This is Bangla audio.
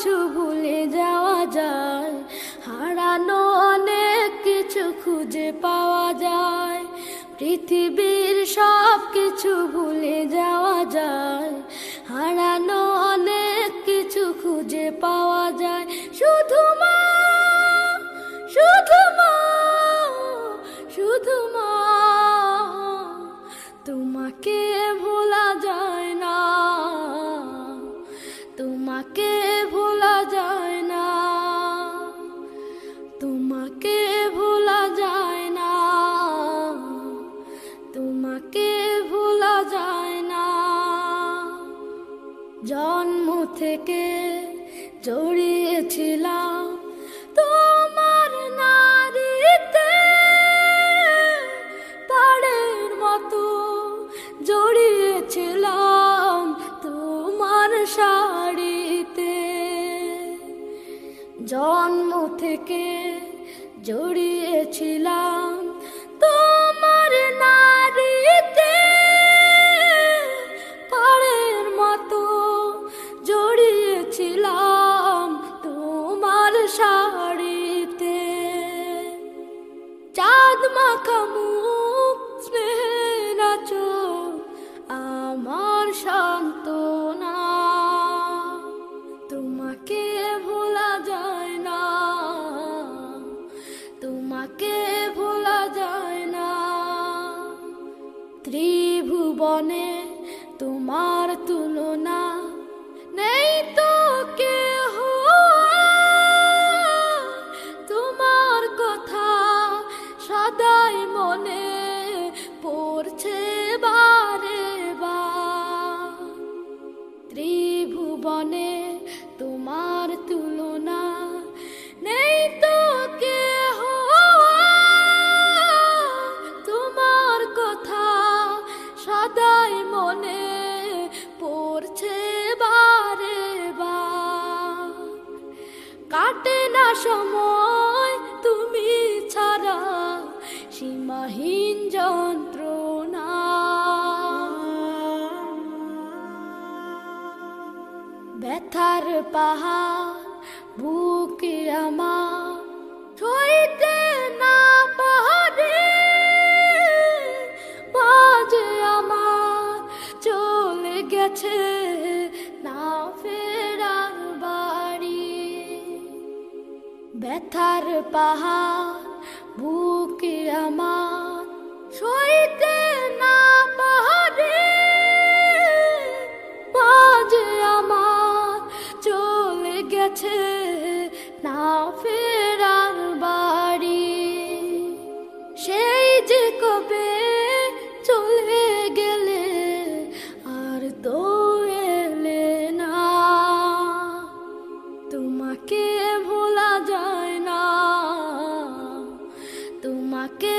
কিছু ভুলে যাওয়া যায়। হারানো অনেক কিছু খুঁজে পাওয়া যায়। পৃথিবীর সব কিছু ভুলে যাওয়া যায়। হারানো অনেক কিছু খুঁজে পাওয়া যায়। শুধু মা শুধু মা শুধু মা, তোমাকে ভোলা যায়। থেকে জড়িয়েছিলাম তোমার নারীতে। পাড়ের মতো জড়িয়েছিলাম তোমার শাড়িতে। জন্ম থেকে জড়িয়েছিলাম চাঁদ মাখা মুখ স্নেহের আমার সান্ত্বনা। তোমাকে যায় না, তোমাকে যায় না। ত্রিভুবনে তোমার তুলনা সদাই মনে পড়ছে বারে বার ত্রিভুবনে তোমার তুলনা নেই তো কেহ। তোমার কথা সদাই মনে পড়ছে বারে বার কাটে না সময় তুমি ছাড়া। সীমাহীন যন্ত্রণা। ব্যথার পাহাড়, বুকে আমার ছইতে না পাহাড়ে মাঝে আমার চলে গেছে না ফেরার বাড়ি। ব্যথার পাহাড় বুকে ফেরার বাড়ি। সেই যে কবে চলে গেলে আর তো এলে না। তোমাকে ভোলা যায় না। তোমাকে